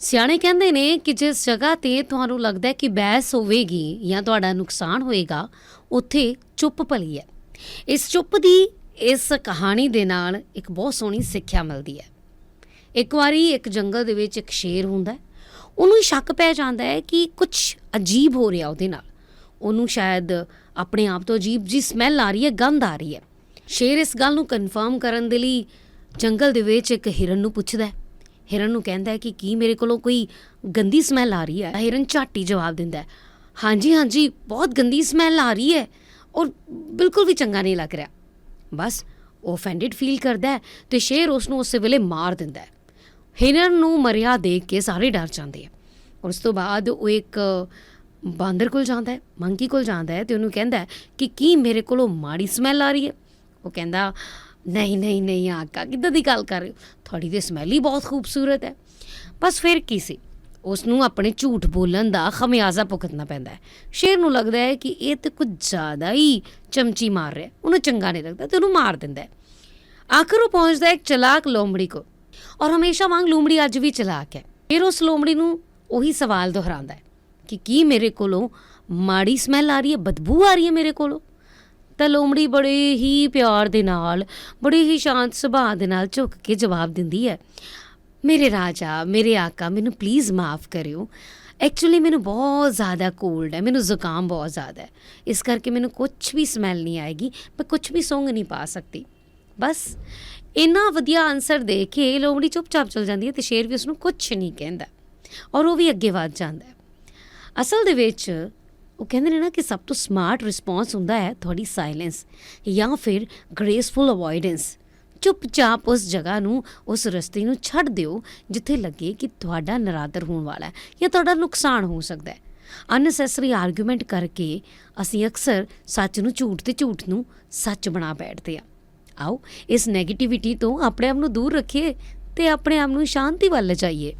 ਸਿਆਣੇ ਕਹਿੰਦੇ ਨੇ ਕਿ ਜਿਸ ਜਗ੍ਹਾ ਤੇ ਤੁਹਾਨੂੰ ਲੱਗਦਾ ਹੈ ਕਿ ਬਹਿਸ ਹੋਵੇਗੀ ਜਾਂ ਤੁਹਾਡਾ ਨੁਕਸਾਨ ਹੋਏਗਾ, ਉੱਥੇ ਚੁੱਪ ਭਲੀ ਹੈ। ਇਸ ਚੁੱਪ ਦੀ, ਇਸ ਕਹਾਣੀ ਦੇ ਨਾਲ ਇੱਕ ਬਹੁਤ ਸੋਹਣੀ ਸਿੱਖਿਆ ਮਿਲਦੀ ਹੈ। ਇੱਕ ਵਾਰੀ ਇੱਕ ਜੰਗਲ ਦੇ ਵਿੱਚ ਇੱਕ ਸ਼ੇਰ ਹੁੰਦਾ ਹੈ, ਉਹਨੂੰ ਸ਼ੱਕ ਪੈ ਜਾਂਦਾ ਹੈ ਕਿ ਕੁਝ ਅਜੀਬ ਹੋ ਰਿਹਾ ਉਹਦੇ ਨਾਲ। ਉਹਨੂੰ ਸ਼ਾਇਦ ਆਪਣੇ ਆਪ ਤੋਂ ਅਜੀਬ ਜੀ ਸਮੈਲ ਆ ਰਹੀ ਹੈ, ਗੰਧ ਆ ਰਹੀ ਹੈ। ਸ਼ੇਰ ਇਸ ਗੱਲ ਨੂੰ ਕਨਫਰਮ ਕਰਨ ਦੇ ਲਈ ਜੰਗਲ ਦੇ ਵਿੱਚ ਇੱਕ ਹਿਰਨ ਨੂੰ ਪੁੱਛਦਾ ਹੈ। ਹਿਰਨ ਨੂੰ ਕਹਿੰਦਾ ਹੈ ਕਿ ਕੀ ਮੇਰੇ ਕੋਲੋਂ ਕੋਈ ਗੰਦੀ ਸਮੈਲ ਆ ਰਹੀ ਹੈ? ਹਿਰਨ ਝਾਟੀ ਜਵਾਬ ਦਿੰਦਾ ਹੈ, ਹਾਂਜੀ ਹਾਂਜੀ, ਬਹੁਤ ਗੰਦੀ ਸਮੈਲ ਆ ਰਹੀ ਹੈ ਔਰ ਬਿਲਕੁਲ ਵੀ ਚੰਗਾ ਨਹੀਂ ਲੱਗ ਰਿਹਾ। ਬਸ ਉਹ offended ਫੀਲ ਕਰਦਾ ਹੈ ਤੇ ਸ਼ੇਰ ਉਸ ਨੂੰ ਉਸੇ ਵੇਲੇ ਮਾਰ ਦਿੰਦਾ ਹੈ। ਹਿਰਨ ਨੂੰ ਮਰਿਆ ਦੇਖ ਕੇ ਸਾਰੇ ਡਰ ਜਾਂਦੇ ਆ ਔਰ ਉਸ ਤੋਂ ਬਾਅਦ ਉਹ ਇੱਕ ਬਾਂਦਰ ਕੋਲ ਜਾਂਦਾ ਹੈ, ਮੰਕੀ ਕੋਲ ਜਾਂਦਾ ਹੈ ਤੇ ਉਹਨੂੰ ਕਹਿੰਦਾ ਹੈ ਕਿ ਕੀ ਮੇਰੇ ਕੋਲੋਂ ਮਾੜੀ ਸਮੈਲ ਆ ਰਹੀ ਹੈ? ਉਹ ਕਹਿੰਦਾ ਨਹੀਂ ਨਹੀਂ ਨਹੀਂ ਆਕਾ ਕਿੱਦਾਂ ਦੀ ਗੱਲ ਕਰ ਰਹੇ ਹੋ? ਤੁਹਾਡੀ ਤੇ ਸਮੈਲ ਹੀ ਬਹੁਤ ਖੂਬਸੂਰਤ ਹੈ। ਬਸ ਫਿਰ ਕੀ ਸੀ? ਉਸ ਨੂੰ ਆਪਣੇ ਝੂਠ ਬੋਲਣ ਦਾ ਖਮਿਆਜ਼ਾ ਭੁਗਤਣਾ ਪੈਂਦਾ ਹੈ। ਸ਼ੇਰ ਨੂੰ ਲੱਗਦਾ ਹੈ ਕਿ ਇਹ ਤੇ ਕੁਝ ਜ਼ਿਆਦਾ ਹੀ ਚਮਚੀ ਮਾਰ ਰਿਹਾ ਉਹਨੂੰ ਚੰਗਾ ਨਹੀਂ ਲੱਗਦਾ ਤੇ ਉਹਨੂੰ ਮਾਰ ਦਿੰਦਾ ਹੈ। ਆਖਰ ਉਹ ਪਹੁੰਚਦਾ ਇੱਕ ਚਲਾਕ ਲੋਮੜੀ ਕੋ ਔਰ ਹਮੇਸ਼ਾ ਵਾਂਗ ਲੋਮੜੀ ਅੱਜ ਵੀ ਚਲਾਕ ਹੈ। ਫਿਰ ਉਸ ਲੋਮੜੀ ਨੂੰ ਉਹੀ ਸਵਾਲ ਦੁਹਰਾਉਂਦਾ ਹੈ ਕਿ ਕੀ ਮੇਰੇ ਕੋਲੋਂ ਮਾੜੀ ਸਮੈਲ ਆ ਰਹੀ ਹੈ, ਬਦਬੂ ਆ ਰਹੀ ਹੈ ਮੇਰੇ ਕੋਲੋਂ? ਤਾਂ ਲੋਮੜੀ ਬੜੇ ਹੀ ਪਿਆਰ ਦੇ ਨਾਲ, ਬੜੇ ਹੀ ਸ਼ਾਂਤ ਸੁਭਾਅ ਦੇ ਨਾਲ ਝੁੱਕ ਕੇ ਜਵਾਬ ਦਿੰਦੀ ਹੈ, ਮੇਰੇ ਰਾਜਾ, ਮੇਰੇ ਆਕਾ, ਮੈਨੂੰ ਪਲੀਜ਼ ਮਾਫ ਕਰਿਓ। ਐਕਚੁਅਲੀ ਮੈਨੂੰ ਬਹੁਤ ਜ਼ਿਆਦਾ ਕੋਲਡ ਹੈ, ਮੈਨੂੰ ਜ਼ੁਕਾਮ ਬਹੁਤ ਜ਼ਿਆਦਾ ਹੈ। ਇਸ ਕਰਕੇ ਮੈਨੂੰ ਕੁਝ ਵੀ ਸਮੈਲ ਨਹੀਂ ਆਏਗੀ, ਮੈਂ ਕੁਝ ਵੀ ਸੌਂਗ ਨਹੀਂ ਪਾ ਸਕਦੀ। ਬਸ ਇੰਨਾ ਵਧੀਆ ਆਨਸਰ ਦੇ ਕੇ ਲੋਮੜੀ ਚੁੱਪਚਾਪ ਚਲ ਜਾਂਦੀ ਹੈ ਤੇ ਸ਼ੇਰ ਵੀ ਉਸ ਨੂੰ ਕੁਝ ਨਹੀਂ ਕਹਿੰਦਾ ਔਰ ਉਹ ਵੀ ਅੱਗੇ ਵੱਧ ਜਾਂਦਾ ਹੈ। ਅਸਲ ਦੇ ਵਿੱਚ ਉਹ ਕਹਿੰਦੇ ਨੇ ਨਾ ਕਿ ਸਭ ਤੋਂ ਸਮਾਰਟ ਰਿਸਪੌਂਸ ਹੁੰਦਾ ਹੈ ਤੁਹਾਡੀ ਸਾਇਲੈਂਸ ਜਾਂ ਫਿਰ ਗ੍ਰੇਸਫੁਲ ਅਵੋਇਡੈਂਸ ਚੁੱਪਚਾਪ ਉਸ ਜਗ੍ਹਾ ਨੂੰ, ਉਸ ਰਸਤੇ ਨੂੰ ਛੱਡ ਦਿਓ ਜਿੱਥੇ ਲੱਗੇ ਕਿ ਤੁਹਾਡਾ ਨਰਾਦਰ ਹੋਣ ਵਾਲਾ ਹੈ ਜਾਂ ਤੁਹਾਡਾ ਨੁਕਸਾਨ ਹੋ ਸਕਦਾ ਹੈ। ਅਨਨੈਸੈਸਰੀ ਆਰਗੂਮੈਂਟ ਕਰਕੇ ਅਸੀਂ ਅਕਸਰ ਸੱਚ ਨੂੰ ਝੂਠ ਤੇ ਝੂਠ ਨੂੰ ਸੱਚ ਬਣਾ ਬੈਠਦੇ ਆ ਆਓ, ਇਸ 네ਗੇਟਿਵਿਟੀ ਤੋਂ ਆਪਣੇ ਆਪ ਨੂੰ ਦੂਰ ਰੱਖੀਏ ਤੇ ਆਪਣੇ ਆਪ ਨੂੰ ਸ਼ਾਂਤੀ ਵੱਲ ਲਿਜਾਈਏ।